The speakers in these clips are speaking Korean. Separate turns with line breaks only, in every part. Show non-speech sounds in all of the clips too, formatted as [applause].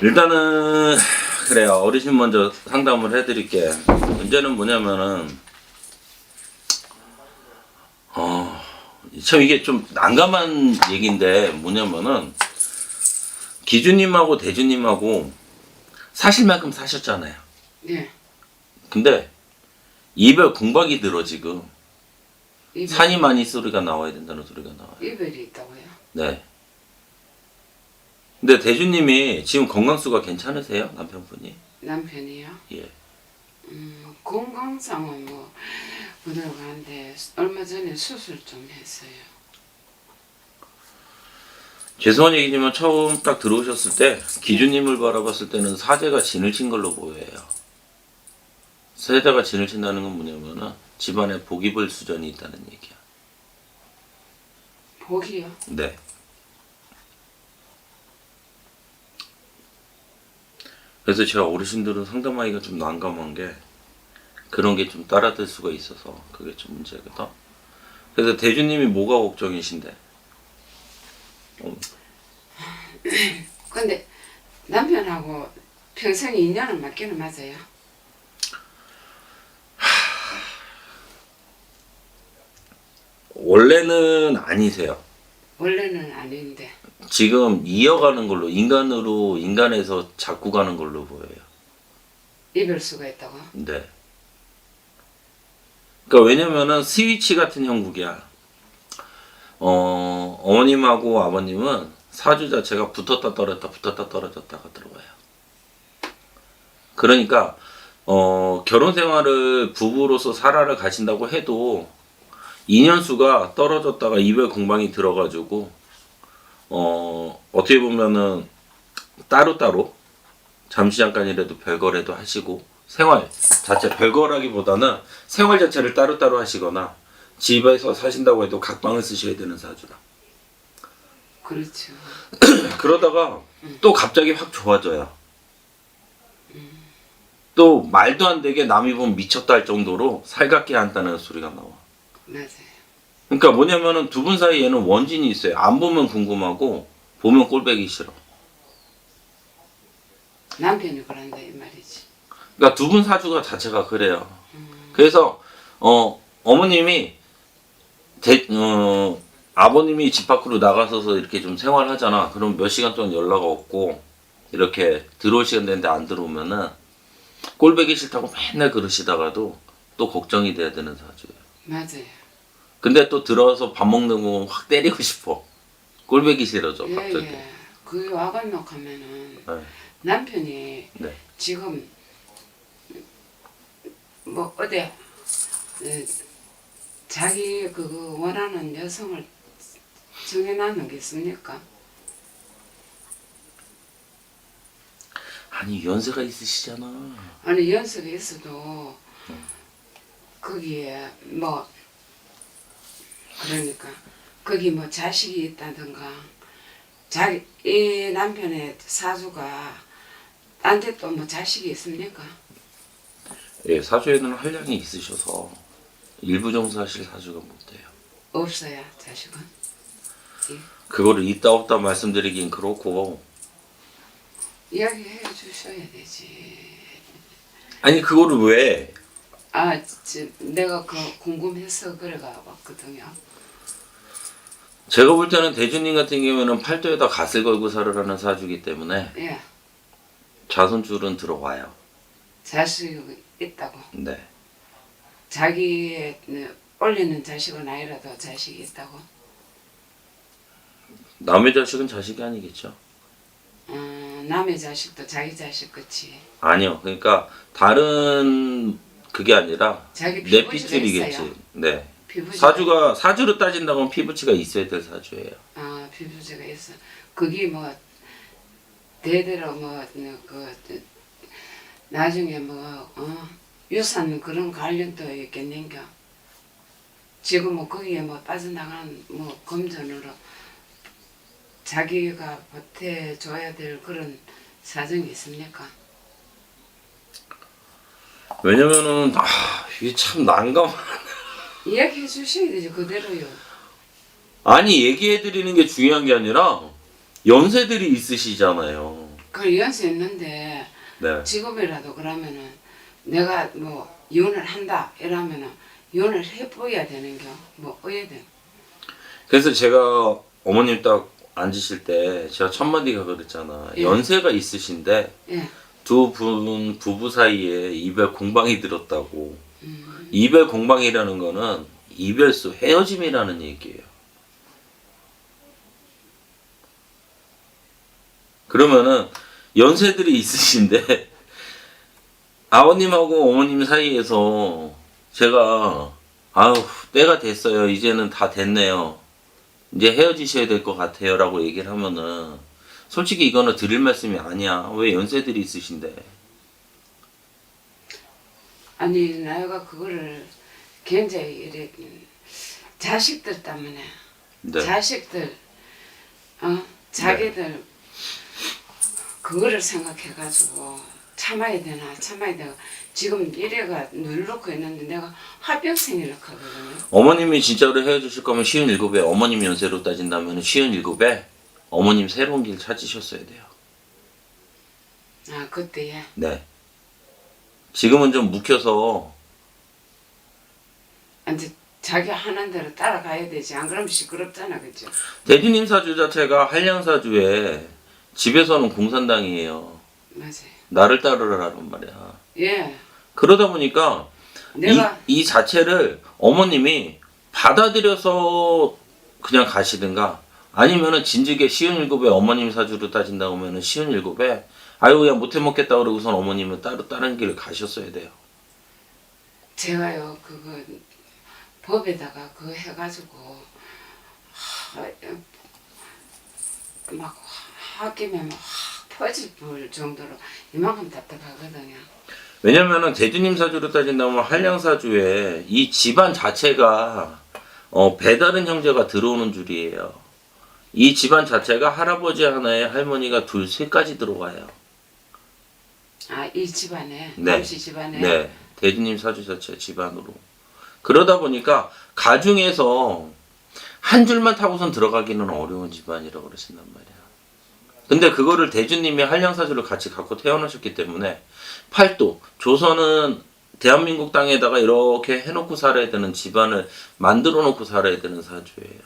일단은 그래요. 어르신 먼저 상담을 해드릴게 문제는 뭐냐면은 어 참 이게 좀 난감한 얘기인데 뭐냐면은 기주님하고 대주님하고 사실 만큼 사셨잖아요.
네.
근데 이별 궁박이 들어 지금.
이별,
산이 많이 소리가 나와야 된다는 소리가 나와요.
이별이 있다고요?
네 근데 대주님이 지금 건강수가 괜찮으세요 남편분이
남편이요?
예
음, 건강상은 뭐 부들어가는데 얼마 전에 수술 좀 했어요.
죄송한 얘기지만 처음 딱 들어오셨을 때 기주님을 바라봤을 때는 사제가 진을 친 걸로 보여요. 사제가 진을 친다는 건 뭐냐면은 집안에 복입을 수전이 있다는 얘기야.
복이요?
네. 그래서 제가 어르신들은 상담하기가 좀 난감한 게 그런 게 좀 따라들 수가 있어서 그게 좀 문제거든. 그래서 대주님이 뭐가 걱정이신데? 어, [clears throat]
근데 남편하고 평생 인연은 맞기는 맞아요.
원래는 아니세요.
원래는 아닌데
지금 이어가는 걸로 인간으로 인간에서 자꾸 가는 걸로 보여요.
이별수가 있다고?
네. 그러니까 왜냐면은 스위치 같은 형국이야. 어 어머님하고 아버님은 사주 자체가 붙었다 떨어졌다 붙었다 떨어졌다가 들어와요. 그러니까 어 결혼 생활을 부부로서 살아를 가신다고 해도 인연수가 떨어졌다가 이별 공방이 들어가지고 어 어떻게 보면은 따로따로 잠시 잠깐이라도 별거라도 하시고 생활 자체 별거라기보다는 생활 자체를 따로따로 하시거나 집에서 사신다고 해도 각방을 쓰셔야 되는 사주라.
그렇죠. [clears throat]
그러다가 또 갑자기 확 좋아져요. 또 말도 안 되게 남이 보면 미쳤다 할 정도로 살갑게 한다는 소리가 나와.
맞아요.
그러니까 뭐냐면은 두 분 사이에는 원진이 있어요. 안 보면 궁금하고 보면 꼴배기 싫어.
남편이 그런다 이 말이지.
그러니까 두 분 사주가 자체가 그래요. 그래서 어 어머님이 대, 어, 아버님이 집 밖으로 나가서서 이렇게 좀 생활하잖아. 그럼 몇 시간 동안 연락 없고 이렇게 들어올 시간 되는데 안 들어오면은 꼴배기 싫다고 맨날 그러시다가도 또 걱정이 돼야 되는 사주예요.
맞아요.
근데 또 들어와서 밥 먹는 거 확 때리고 싶어. 꼴배기 싫어져
예,
갑자기.
예. 그 와간록 하면은
네.
남편이
네.
지금 뭐 어디 에, 자기 그 원하는 여성을 정해놨는 게 있습니까?
아니 연세가 있으시잖아.
아니 연습이 있어도 거기에 뭐 그러니까 거기 뭐 자식이 있다든가 자기 이 남편의 사주가 딴 데 또 뭐 자식이 있습니까?
예, 사주에는 한량이 있으셔서 일부 정사실 사주가 못 돼요.
없어야 자식은
그거를 있다 없다 말씀드리긴 그렇고
이야기해 주셔야 되지.
아니 그거를 왜
아, 지, 내가 그 궁금해서 그래가 왔거든요.
제가 볼 때는 대주님 같은 경우에는 팔도에다 갓을 걸고 살으라는 사주기 때문에
예,
자손줄은 들어와요.
자식이 있다고.
네.
자기 네, 올리는 자식은 아니라도 자식이 있다고.
남의 자식은 자식이 아니겠죠.
음, 남의 자식도 자기 자식 같이
아니요. 그러니까 다른 그게 아니라
자기
내 핏줄이겠지.
있어요.
네.
피부지가
사주가 사주로 따진다면 피부치가 있어야 될 사주예요.
아 피부지가 있어. 그게 뭐 대대로 뭐그 나중에 뭐 어, 유산 그런 관련도 있겠는가. 지금 뭐 거기에 뭐 빠져나가는 뭐 금전으로 자기가 보태줘야 될 그런 사정이 있습니까?
왜냐면은 아 이게 참 난감.
이야기해 주셔야 되지 그대로요.
아니 얘기해 드리는 게 중요한 게 아니라 연세들이 있으시잖아요.
그 연세 있는데
네.
지금이라도 그러면은 내가 뭐 이혼을 한다 이러면은 이혼을 해보여야 되는겨 뭐 어야 돼
그래서 제가 어머님 딱 앉으실 때 제가 첫 마디가 그랬잖아.
예.
연세가 있으신데
예.
두 분 부부 사이에 이별 공방이 들었다고.
음.
이별 공방이라는 거는 이별수 헤어짐이라는 얘기예요. 그러면은 연세들이 있으신데 [laughs] 아버님하고 어머님 사이에서 제가 아우 때가 됐어요. 이제는 다 됐네요. 이제 헤어지셔야 될 것 같아요 라고 얘기를 하면은 솔직히 이거는 드릴 말씀이 아니야. 왜 연세들이 있으신데?
아니 내가 그거를 굉장히 이래 음, 자식들 때문에
네.
자식들 어 자기들 그거를 생각해 가지고 참아야 되나 참아야 되나 지금 이래가 눌러놓고 있는데 내가 화병생이라 하거든요
어머님이 진짜로 헤어지실 거면 쉬운 일곱에 어머님 연세로 따진다면 쉬운 일곱에 어머님 새로운 길 찾으셨어야 돼요.
아 그때에
네. 지금은 좀 묵혀서.
이제 자기 하는 대로 따라가야 되지. 안 그러면 시끄럽잖아 그죠?
대주님 사주 자체가 한량 사주에 집에서는 공산당이에요.
맞아요.
나를 따르라는 말이야.
예.
그러다 보니까
내가
이, 이 자체를 어머님이 받아들여서 그냥 가시든가 아니면은 진즉에 쉬운 일곱에 어머님 사주로 따진다고 하면은 쉬운 일곱에 아유 그냥 못해 먹겠다 그러고선 어머님은 따로 다른 길을 가셨어야 돼요.
제가요 그거 법에다가 그거 해가지고 하, 막 하기면 확 퍼질 볼 정도로 이만큼 답답하거든요.
왜냐면은 대주님 사주로 따진다면 한량 사주에 이 집안 자체가 어, 배다른 형제가 들어오는 줄이에요. 이 집안 자체가 할아버지 하나에 할머니가 둘, 셋까지 들어와요.
아 이 집안에
네.
남씨 집안에
네, 대주님 사주 자체 집안으로. 그러다 보니까 가중에서 한 줄만 타고선 들어가기는 어려운 집안이라고 그러신단 말이야. 근데 그거를 대주님이 한량 사주를 같이 갖고 태어나셨기 때문에 팔도 조선은 대한민국 땅에다가 이렇게 해놓고 살아야 되는 집안을 만들어 놓고 살아야 되는 사주예요.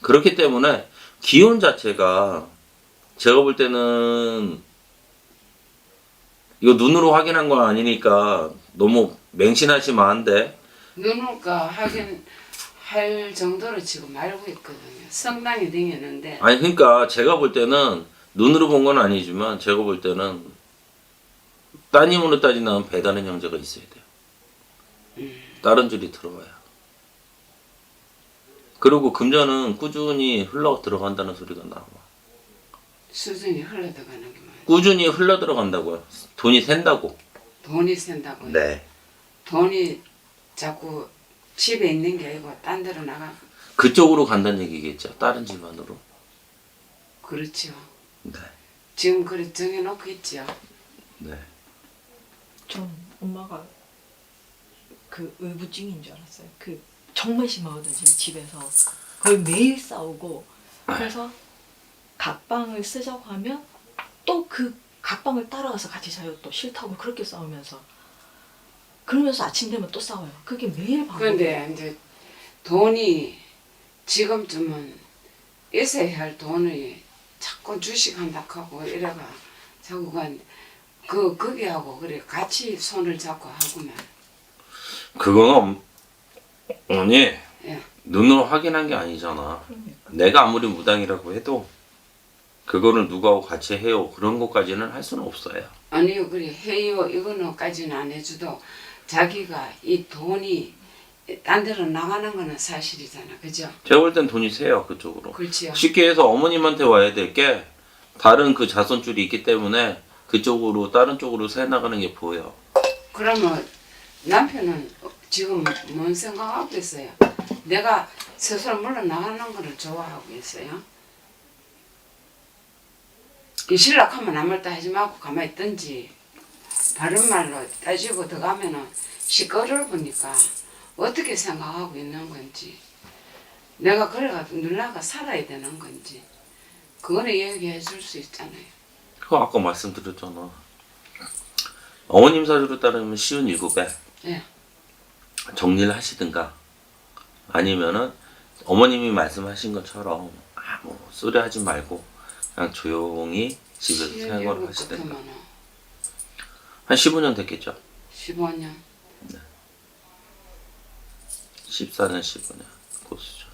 그렇기 때문에 기운 자체가 제가 볼 때는 이거 눈으로 확인한 건 아니니까 너무 맹신하시면 안 돼.
눈을까 하긴 할 정도로 지금 알고 있거든요. 성당이 댕겼는데
아니 그러니까 제가 볼 때는 눈으로 본 건 아니지만 제가 볼 때는 따님으로 따진다면 배다른 형제가 있어야 돼요. 다른 줄이 들어와요. 그리고 금전은 꾸준히 흘러 들어간다는 소리가 나와.
수준이 흘러들어가는 게.
꾸준히 흘러 들어간다고요. 돈이 샌다고.
돈이 센다고요.
네.
돈이 자꾸 집에 있는 게 아니고 딴 데로 나가
그쪽으로 간다는 얘기겠죠. 다른 집안으로.
그렇죠.
네.
지금 그래 정해놓고 있죠.
네.
전 엄마가 그 의부증인 줄 알았어요. 그 정말 심하거든요. 집에서 거의 매일 싸우고 그래서 각방을 쓰자고 하면 또 그 각방을 따라가서 같이 자요. 또 싫다고 그렇게 싸우면서 그러면서 아침 되면 또 싸워요. 그게 매일 반복.
그런데 이제 돈이 지금쯤은 있어야 할 돈을 자꾸 주식한다 하고 이래가 자꾸가 그 거기하고 그래 같이 손을 잡고 하고만
그거는 엄- 어머니
예.
눈으로 확인한 게 아니잖아.
그러니까.
내가 아무리 무당이라고 해도 그거를 누구하고 같이 해요 그런 것까지는 할 수는 없어요.
아니요 그래 해요 이거는까지는 안 해줘도 자기가 이 돈이 딴 데로 나가는 거는 사실이잖아 그죠?
제가 볼 땐 돈이 새요 그쪽으로.
그렇지요.
쉽게 해서 어머님한테 와야 될 게 다른 그 자손줄이 있기 때문에 그쪽으로 다른 쪽으로 새 나가는 게 보여.
그러면 남편은 지금 뭔 생각하고 있어요? 내가 스스로 물러나가는 거를 좋아하고 있어요? 이 신락하면 아무 말도 하지 말고 가만히 있든지 바른 말로 따지고 들어가면은 시끄러우니까 어떻게 생각하고 있는 건지 내가 그래가지고 누나가 살아야 되는 건지 그거는 얘기해 줄 수 있잖아요.
그거 아까 말씀드렸잖아. 어머님 사주로 따르면 쉬운 일곱에
예.
정리를 하시든가 아니면은 어머님이 말씀하신 것처럼 아무 소리 하지 말고 그냥 조용히 집에서 생활을 하시든가
끝으면은
한 15년 됐겠죠?
15년.
14년 15년 고수죠.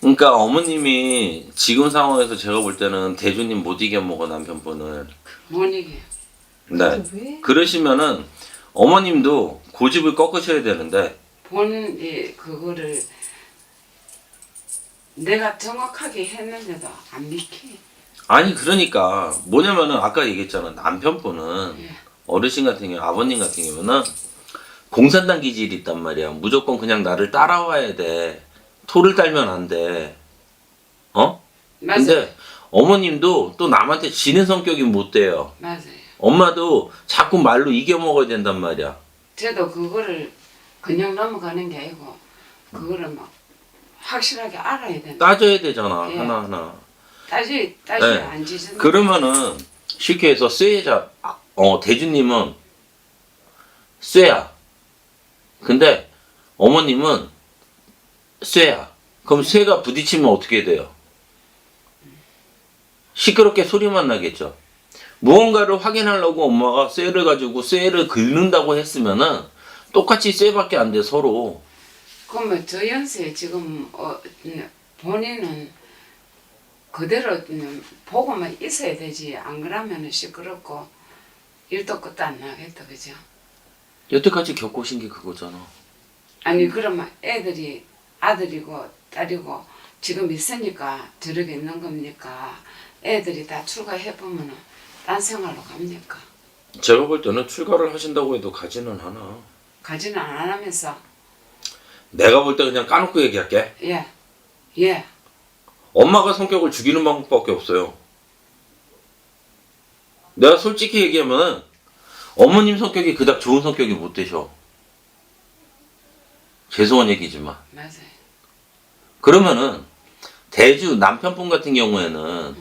그러니까 어머님이 지금 상황에서 제가 볼 때는 대주님 못 이겨 먹어 남편분을.
못 이게.
네.
왜?
그러시면은 어머님도 고집을 꺾으셔야 되는데
본인이 그거를 내가 정확하게 했는데도 안 믿기.
아니 그러니까 뭐냐면은 아까 얘기했잖아 남편분은
예.
어르신 같은 경우 아버님 같은 경우는 공산당 기질이 있단 말이야 무조건 그냥 나를 따라와야 돼 토를 달면 안돼 어?
맞아요.
근데 어머님도 또 남한테 지는 성격이 못 돼요
맞아요.
엄마도 자꾸 말로 이겨 먹어야 된단 말이야
저도 그거를 그냥 넘어가는 게 아니고 그거를 막 확실하게 알아야 된다.
따져야 되잖아
예.
하나하나
따지 따지
네.
안 지진.
그러면은 쉽게 해서 쇠자 아, 어 대주님은 쇠야. 근데 어머님은 쇠야. 그럼 쇠가 부딪히면 어떻게 돼요? 시끄럽게 소리만 나겠죠. 무언가를 확인하려고 엄마가 쇠를 가지고 쇠를 긁는다고 했으면은 똑같이 쇠밖에 안 돼 서로.
그러면 저 연세에 지금 어, 음, 본인은 그대로 음, 보고만 있어야 되지 안 그러면은 시끄럽고 일도 끝도 안 나겠다 그죠?
여태까지 겪으신 게 그거잖아.
아니 그러면 애들이 아들이고 딸이고 지금 있으니까 저렇게 있는 겁니까? 애들이 다 출가해 보면은 딴 생활로 갑니까?
제가 볼 때는 출가를 하신다고 해도 가지는 않아.
가지는 안 하면서
내가 볼 때 그냥 까놓고 얘기할게.
예, 예,
엄마가 성격을 죽이는 방법밖에 없어요. 내가 솔직히 얘기하면 어머님 성격이 그닥 좋은 성격이 못 되셔. 죄송한 얘기지만.
맞아요.
그러면은 대주 남편분 같은 경우에는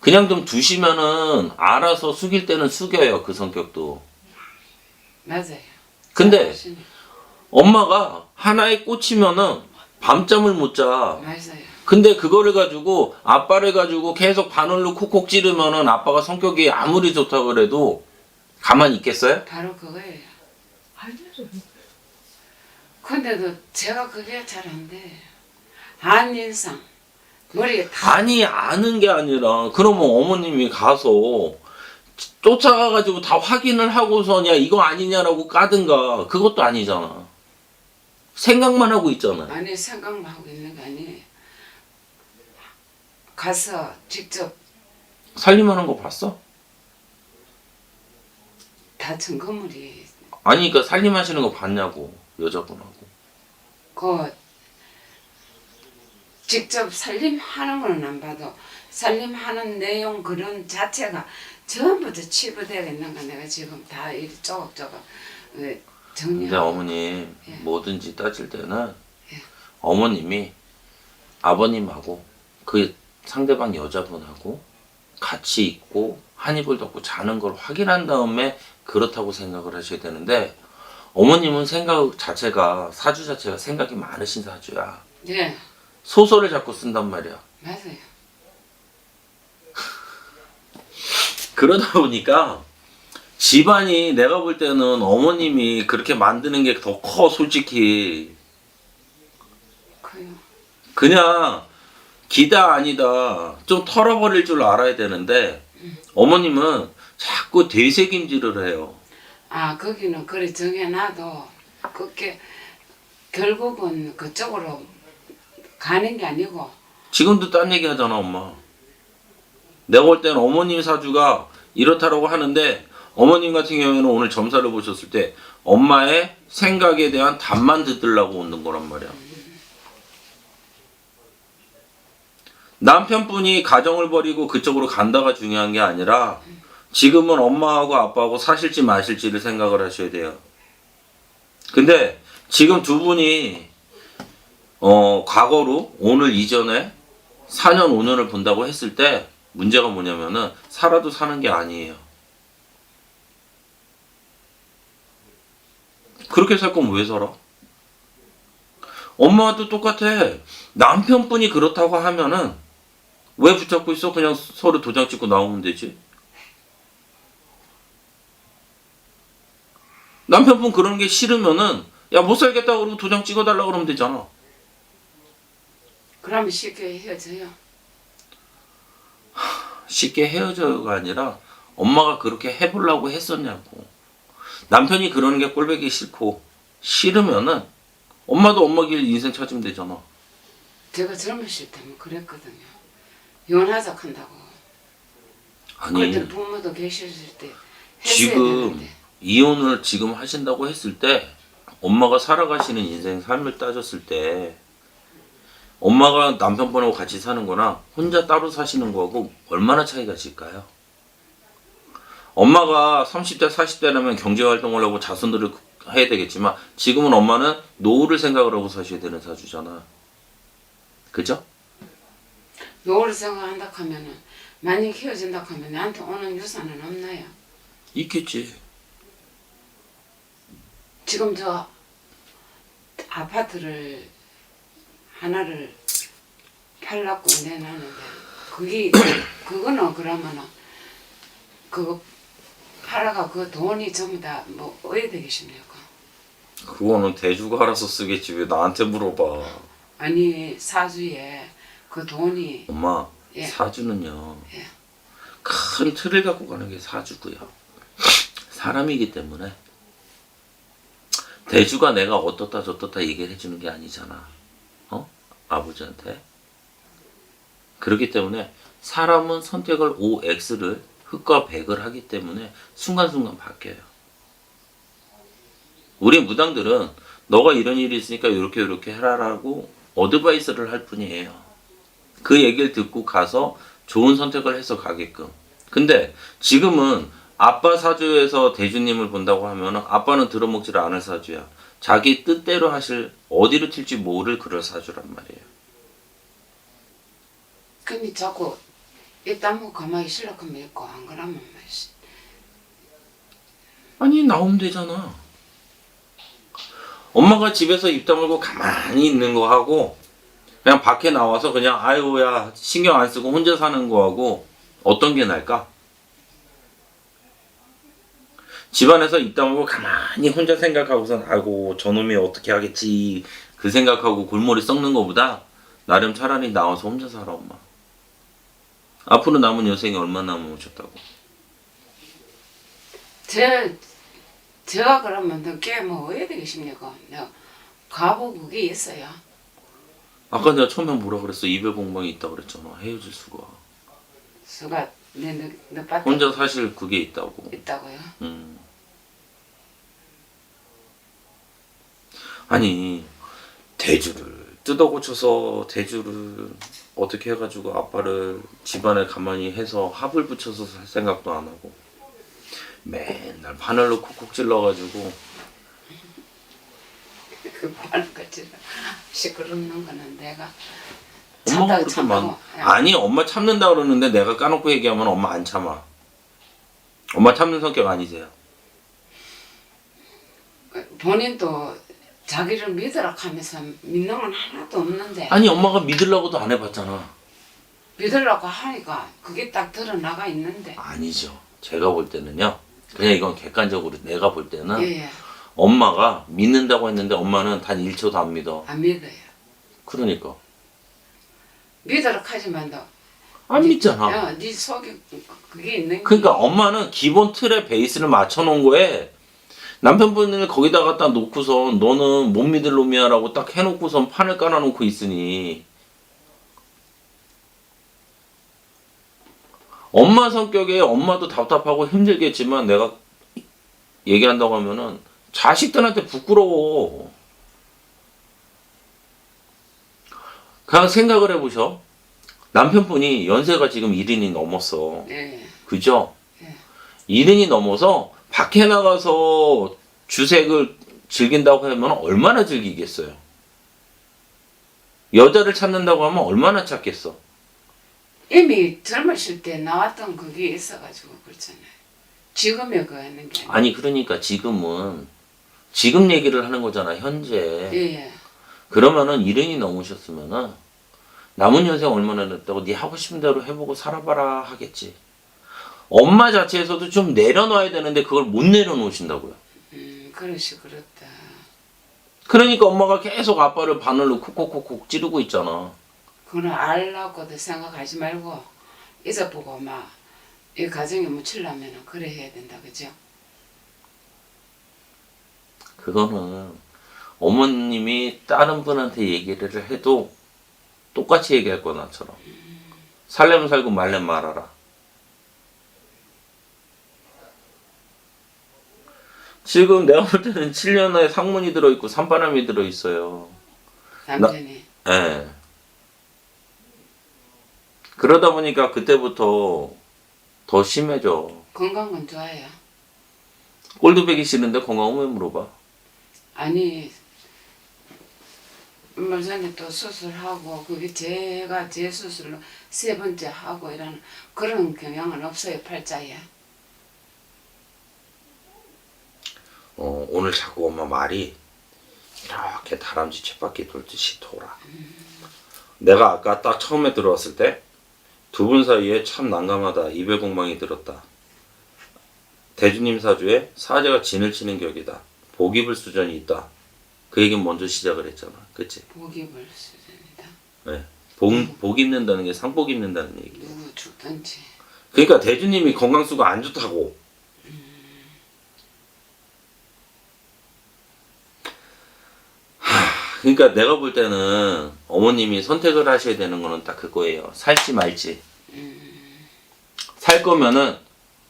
그냥 좀 두시면은 알아서 숙일 때는 숙여요 그 성격도.
맞아요.
근데. 엄마가 하나에 꽂히면은 밤잠을 못 자.
맞아요.
근데 그거를 가지고 아빠를 가지고 계속 바늘로 콕콕 찌르면은 아빠가 성격이 아무리 좋다 그래도 가만히 있겠어요?
바로 그거예요.
알죠.
근데도 제가 그게 잘 안 돼. 한인상 머리에 다
아니 아는 게 아니라 그러면 어머님이 가서 쫓아가가지고 다 확인을 하고서냐 이거 아니냐라고 까든가 그것도 아니잖아. 생각만 하고 있잖아요.
아니 생각만 하고 있는 게 아니에요. 가서 직접
살림하는 거 봤어?
다 증거물이
아니 그러니까 살림하시는 거 봤냐고 여자분하고.
그 직접 살림하는 거는 안 봐도 살림하는 내용 그런 자체가 전부 다 치부되겠는가 내가 지금 다이 조각조각 어,
근데
정리하고
어머님
예.
뭐든지 따질 때는
예.
어머님이 아버님하고 그 상대방 여자분하고 같이 있고 한 입을 덮고 자는 걸 확인한 다음에 그렇다고 생각을 하셔야 되는데 어머님은 생각 자체가 사주 자체가 생각이 많으신 사주야.
네.
소설을 자꾸 쓴단 말이야.
맞아요. [laughs]
그러다 보니까 집안이 내가 볼 때는 어머님이 그렇게 만드는 게 더 커 솔직히
그요
그냥 기다 아니다 좀 털어버릴 줄 알아야 되는데 어머님은 자꾸 되새김질을 해요.
아 거기는 그래 정해놔도 그게 결국은 그쪽으로 가는 게 아니고
지금도 딴 얘기 하잖아 엄마. 내가 볼 때는 어머님 사주가 이렇다라고 하는데 어머님 같은 경우에는 오늘 점사를 보셨을 때 엄마의 생각에 대한 답만 듣으려고 오는 거란 말이야. 남편분이 가정을 버리고 그쪽으로 간다가 중요한 게 아니라 지금은 엄마하고 아빠하고 사실지 마실지를 생각을 하셔야 돼요. 근데 지금 두 분이 어, 과거로 오늘 이전에 4년 5년을 본다고 했을 때 문제가 뭐냐면은 살아도 사는 게 아니에요. 그렇게 살 거면 왜 살아? 엄마도 똑같아. 남편분이 그렇다고 하면은 왜 붙잡고 있어? 그냥 서로 도장 찍고 나오면 되지. 남편분 그런 게 싫으면은 야 못 살겠다 그러고 도장 찍어달라 그러면 되잖아.
그러면 쉽게 헤어져요.
쉽게 헤어져가 아니라 엄마가 그렇게 해보려고 했었냐고. 남편이 그러는 게 꼴보기 싫고 싫으면은 엄마도 엄마 길 인생 찾으면 되잖아.
제가 젊으실 때면 그랬거든요. 이혼하자 한다고.
아니
그때 부모도 계셨을 때 했어야
지금
되는데.
이혼을 지금 하신다고 했을 때 엄마가 살아가시는 인생 삶을 따졌을 때 엄마가 남편분하고 같이 사는 거나 혼자 따로 사시는 거하고 얼마나 차이가 질까요? 엄마가 30대 40대라면 경제활동을 하고 자손들을 해야 되겠지만 지금은 엄마는 노후를 생각을 하고 사셔야 되는 사주잖아. 그죠?
노후를 생각한다 하면은 만약 헤어진다 하면 나한테 오는 유산은 없나요?
있겠지.
지금 저 아파트를 하나를 팔라고 내놨는데 그게 그거는 그러면은 그거 팔아가 그 돈이 전부 다뭐 어디 되겠습니까?
그거는 대주가 알아서 쓰겠지 왜 나한테 물어봐.
아니 사주에 그 돈이
엄마
예.
사주는요
예.
큰 틀을 갖고 가는 게 사주고요 [sniffs] 사람이기 때문에 대주가 내가 어떻다 저떻다 얘기를 해주는 게 아니잖아 어 아버지한테 그렇기 때문에 사람은 선택을 OX를 흑과 백을 하기 때문에 순간순간 바뀌어요 우리 무당들은 너가 이런 일이 있으니까 이렇게 이렇게 해라라고 어드바이스를 할 뿐이에요 그 얘기를 듣고 가서 좋은 선택을 해서 가게끔. 근데 지금은 아빠 사주에서 대주님을 본다고 하면은 아빠는 들어먹지를 않을 사주야. 자기 뜻대로 하실 어디로 튈지 모를 그럴 사주란 말이에요.
근데 자꾸 일단 뭐 가만히 실력하면 있고 안 그러면 뭐 씨.
아니 나오면 되잖아. 엄마가 집에서 입 다물고 가만히 있는 거 하고 그냥 밖에 나와서 그냥 아유야 신경 안 쓰고 혼자 사는 거 하고 어떤 게 나을까? 집안에서 입 다물고 가만히 혼자 생각하고선 아이고 저놈이 어떻게 하겠지 그 생각하고 골머리 썩는 거보다 나름 차라리 나와서 혼자 살아 엄마. 앞으로 남은 여생이 얼마나 남으셨다고.
제 제가 그러면 너게 뭐 어디 되겠습니까? 내가 가보 그게 있어요.
아까 내가 처음에 뭐라 그랬어? 입에 봉방이 있다 그랬잖아. 헤어질 수가.
수가 내너너 밭에
혼자 사실 그게 있다고.
있다고요.
음. 아니 대주를 뜯어 고쳐서 대주를 어떻게 해가지고 아빠를 집안에 가만히 해서 합을 붙여서 살 생각도 안 하고 맨날 바늘로 콕콕 찔러가지고
그 거지. 시끄럽는 거는 내가
엄마가 그렇게
참고.
많 아니 엄마 참는다 그러는데 내가 까놓고 얘기하면 엄마 안 참아 엄마 참는 성격 아니세요
본인도 자기를 믿으라 하면서 믿는 건 하나도 없는데.
아니 엄마가 믿으려고도 안 해봤잖아.
믿으려고 하니까 그게 딱 드러나가 있는데.
아니죠. 제가 볼 때는요. 그냥 이건 객관적으로 내가 볼 때는
예예.
엄마가 믿는다고 했는데 엄마는 단 1초도 안 믿어.
안 믿어요.
그러니까.
믿으라 하지만도
안 믿잖아.
어, 네 속에 그게 있는 게
그러니까 엄마는 기본 틀의 베이스를 맞춰놓은 거에 남편분을 거기다 갖다 놓고선 너는 못 믿을 놈이야라고 딱 해놓고선 판을 깔아놓고 있으니 엄마 성격에 엄마도 답답하고 힘들겠지만 내가 얘기한다고 하면은 자식들한테 부끄러워. 그냥 생각을 해보셔. 남편분이 연세가 지금 1인이 넘었어.
예.
그죠?
예.
이른이 넘어서 밖에 나가서 주색을 즐긴다고 하면 얼마나 즐기겠어요? 여자를 찾는다고 하면 얼마나 찾겠어.
이미 젊으실 때 나왔던 그게 있어가지고 그렇잖아요. 지금에 그거 하는 게. 아니
그러니까 지금은 지금 얘기를 하는 거잖아 현재.
예, 예.
그러면은 일흔이 넘으셨으면은 남은 연생 얼마나 됐다고 네 하고 싶은 대로 해보고 살아봐라 하겠지. 엄마 자체에서도 좀 내려놔야 되는데 그걸 못 내려놓으신다고요.
음, 그릇이 그렇다.
그러니까 엄마가 계속 아빠를 바늘로 콕콕콕콕 찌르고 있잖아.
그거는 알라고도 생각하지 말고 있어보고 막 이 가정에 묻히려면 그래 해야 된다 그죠?
그거는 어머님이 다른 분한테 얘기를 해도 똑같이 얘기할 거 나처럼. 살려면 살고 말려면 말아라. 지금 내가 볼 때는 7년에 상문이 들어있고 산바람이 들어있어요.
남편이
예. 그러다 보니까 그때부터 더 심해져.
건강은 좋아요.
꼴드배기 싫은데 건강은 왜 물어봐?
아니 얼마 전에 또 수술하고 그게 제가 제 수술로 세 번째 하고 이런 그런 경향은 없어요 팔자에.
어, 오늘 자꾸 엄마 말이 이렇게 다람쥐 쳇바퀴 돌듯이 돌아. 내가 아까 딱 처음에 들어왔을 때 두 분 사이에 참 난감하다. 이별 공방이 들었다. 대주님 사주에 사제가 진을 치는 격이다. 복 입을 수전이 있다. 그 얘기 먼저 시작을 했잖아. 그치?
복입을 수준이다.
네. 복, 복 입는다는 게 상복 입는다는 얘기.
누구 죽든지.
그러니까 대주님이 건강수가 안 좋다고. 그러니까 내가 볼 때는 어머님이 선택을 하셔야 되는 거는 딱 그거예요. 살지 말지. 살 거면은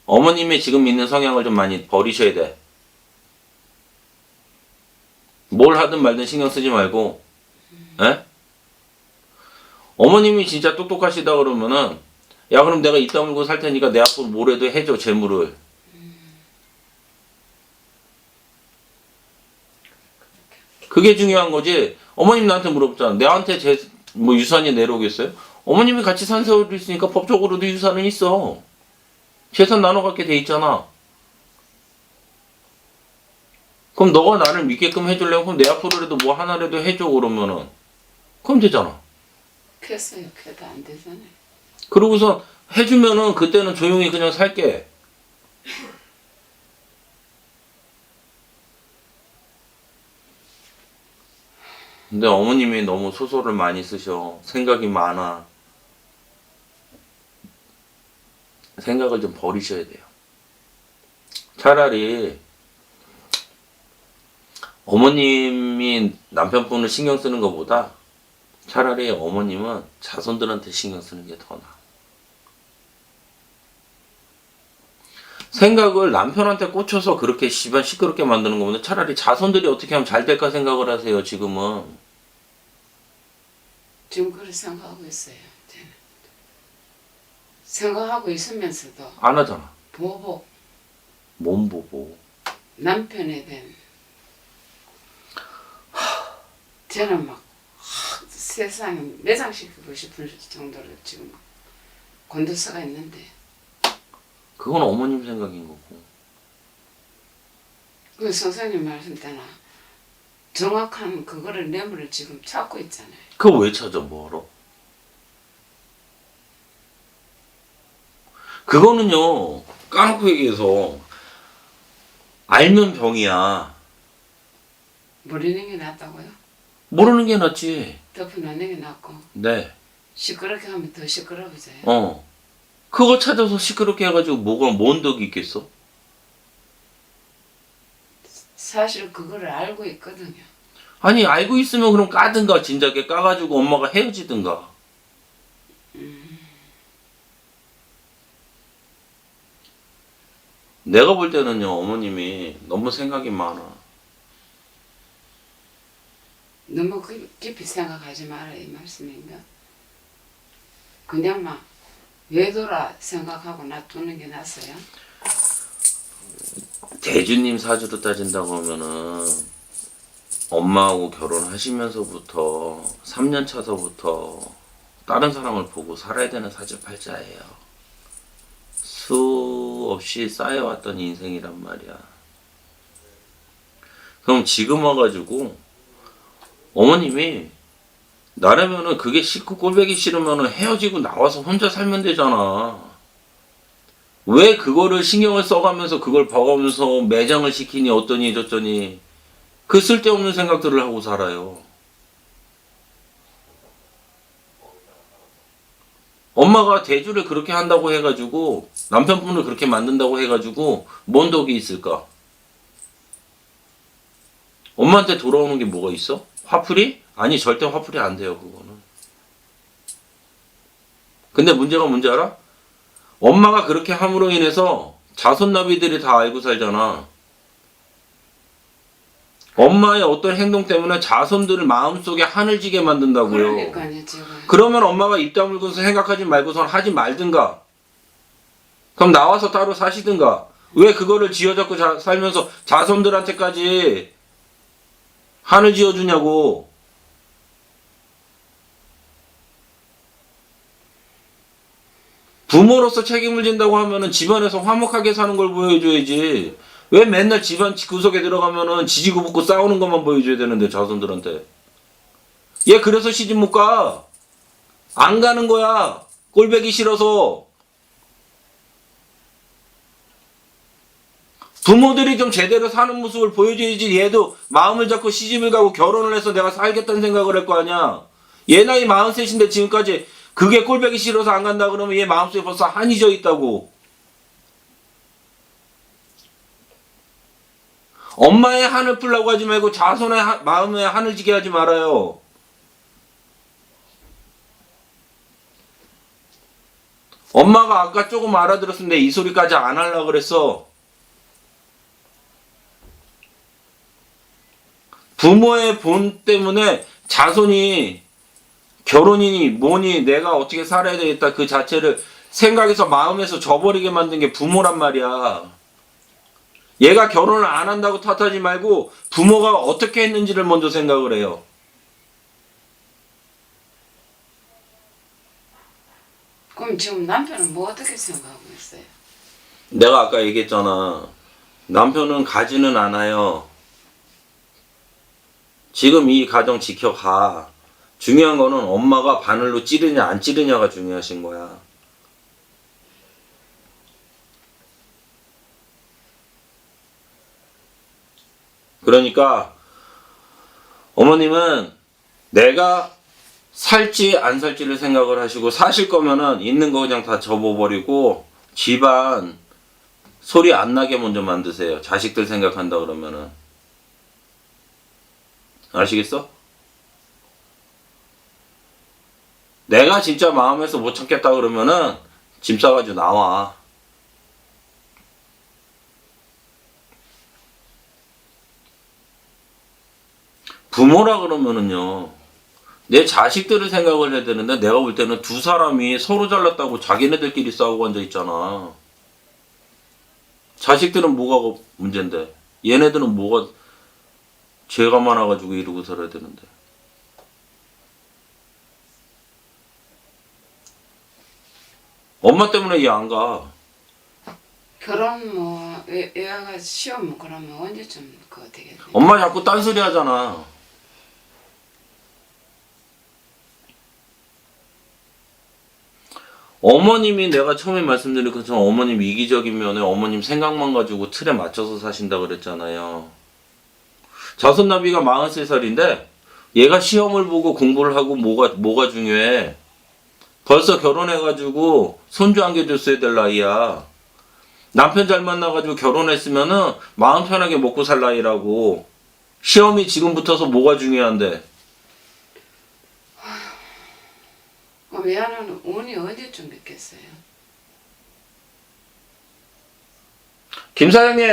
어머님이 지금 있는 성향을 좀 많이 버리셔야 돼. 뭘 하든 말든 신경 쓰지 말고, 에? 어머님이 진짜 똑똑하시다 그러면은 야 그럼 내가 이따 물고 살 테니까 내 앞으로 뭐래도 해줘 재물을 그게 중요한 거지 어머님 나한테 물어봤잖아 내한테 제 뭐 유산이 내려오겠어요? 어머님이 같이 산 세월이 있으니까 법적으로도 유산은 있어 재산 나눠 갖게 돼 있잖아 그럼 너가 나를 믿게끔 해주려면 그럼 내 앞으로라도 뭐 하나라도 해줘 그러면은 그럼 되잖아
켰어요. 켜도 안 되잖아요.
그러고서 해주면은 그때는 조용히 그냥 살게. 근데 어머님이 너무 소설을 많이 쓰셔. 생각이 많아. 생각을 좀 버리셔야 돼요. 차라리 어머님이 남편분을 신경 쓰는 것보다 차라리 어머님은 자손들한테 신경 쓰는 게 더 나아. 생각을 남편한테 꽂혀서 그렇게 시반 시끄럽게 만드는 것보다 차라리 자손들이 어떻게 하면 잘 될까 생각을 하세요, 지금은.
지금 그렇게 생각하고 있어요. 저는. 생각하고 있으면서도
안 하잖아.
보복
몸 보고.
남편에 대한 저는 막 세상에 매장시키고 싶은 정도로 지금 곤두서가 있는데
그건 어머님 생각인 거고.
그 선생님 말씀 때나 정확한 그거를 뇌물을 지금 찾고 있잖아요.
그거 왜 찾아, 뭐하러? 그거는요, 까놓고 얘기해서, 알면 병이야.
모르는 게 낫다고요?
모르는 게 낫지.
덮어놓는 게 낫고
네.
시끄럽게 하면 더 시끄러워져요.
어. 그거 찾아서 시끄럽게 해가지고 뭐가 뭔 덕이 있겠어?
사실 그거를 알고 있거든요.
아니 알고 있으면 그럼 까든가 진작에 까가지고 엄마가 헤어지든가. 내가 볼 때는요 어머님이 너무 생각이 많아.
너무 그- 깊이 생각하지 마라 이 말씀인가? 그냥 막 외도라 생각하고 놔두는 게 낫어요.
대주님 사주로 따진다고 하면은 엄마하고 결혼하시면서부터 3년 차서부터 다른 사람을 보고 살아야 되는 사주팔자예요. 수없이 쌓여왔던 인생이란 말이야. 그럼 지금 와가지고 어머님이 나라면은 그게 식구 꼴배기 싫으면은 헤어지고 나와서 혼자 살면 되잖아. 왜 그거를 신경을 써가면서 그걸 봐가면서 매장을 시키니 어떠니 저쩌니 그 쓸데없는 생각들을 하고 살아요. 엄마가 대주를 그렇게 한다고 해가지고 남편분을 그렇게 만든다고 해가지고 뭔 덕이 있을까? 엄마한테 돌아오는 게 뭐가 있어? 화풀이? 아니 절대 화풀이 안 돼요 그거는. 근데 문제가 뭔지 알아? 엄마가 그렇게 함으로 인해서 자손나비들이 다 알고 살잖아. 엄마의 어떤 행동 때문에 자손들을 마음속에 한을 지게 만든다고요.
그러니까요 지금.
그러면 엄마가 입 다물고서 생각하지 말고선 하지 말든가. 그럼 나와서 따로 사시든가. 왜 그거를 지어잡고 자- 살면서 자손들한테까지 한을 지어주냐고. 부모로서 책임을 진다고 하면은 집안에서 화목하게 사는 걸 보여줘야지. 왜 맨날 집안 구석에 들어가면은 지지고 볶고 싸우는 것만 보여줘야 되는데 자손들한테. 얘 그래서 시집 못 가. 안 가는 거야. 꼴배기 싫어서. 부모들이 좀 제대로 사는 모습을 보여줘야지 얘도 마음을 잡고 시집을 가고 결혼을 해서 내가 살겠다는 생각을 할 거 아니야. 얘 나이 43인데 지금까지 그게 꼴배기 싫어서 안 간다 그러면 얘 마음속에 벌써 한이 져 있다고. 엄마의 한을 풀라고 하지 말고 자손의 하- 마음에 한을 지게 하지 말아요. 엄마가 아까 조금 알아들었는데 이 소리까지 안 하려고 그랬어. 부모의 본 때문에 자손이 결혼이니 뭐니 내가 어떻게 살아야 되겠다 그 자체를 생각해서 마음에서 저버리게 만든 게 부모란 말이야. 얘가 결혼을 안 한다고 탓하지 말고 부모가 어떻게 했는지를 먼저 생각을 해요.
그럼 지금 남편은 뭐 어떻게 생각하고 있어요?
내가 아까 얘기했잖아. 남편은 가지는 않아요. 지금 이 가정 지켜가. 중요한 거는 엄마가 바늘로 찌르냐 안 찌르냐가 중요하신 거야. 그러니까 어머님은 내가 살지 안 살지를 생각을 하시고 사실 거면은 있는 거 그냥 다 접어버리고 집안 소리 안 나게 먼저 만드세요. 자식들 생각한다 그러면은 아시겠어? 내가 진짜 마음에서 못 참겠다 그러면은 짐 싸가지고 나와. 부모라 그러면은요. 내 자식들을 생각을 해야 되는데 내가 볼 때는 두 사람이 서로 잘났다고 자기네들끼리 싸우고 앉아 있잖아. 자식들은 뭐가 문제인데 얘네들은 뭐가 죄가 많아가지고 이러고 살아야 되는데. 엄마 때문에 얘 안 가.
결혼 뭐 애, 애가 시험 뭐 그러면 언제쯤 그거 되겠네.
엄마 자꾸 딴소리 하잖아. 어머님이 내가 처음에 말씀드린 것처럼 어머님 이기적인 면에 어머님 생각만 가지고 틀에 맞춰서 사신다 그랬잖아요. 자손 나비가 43살인데 얘가 시험을 보고 공부를 하고 뭐가 뭐가 중요해. 벌써 결혼해가지고 손주 안겨줬어야 될 나이야. 남편 잘 만나가지고 결혼했으면은 마음 편하게 먹고 살 나이라고. 시험이 지금부터서 뭐가 중요한데?
그럼 얘는 운이 언제쯤 뵙겠어요?
김 사장님,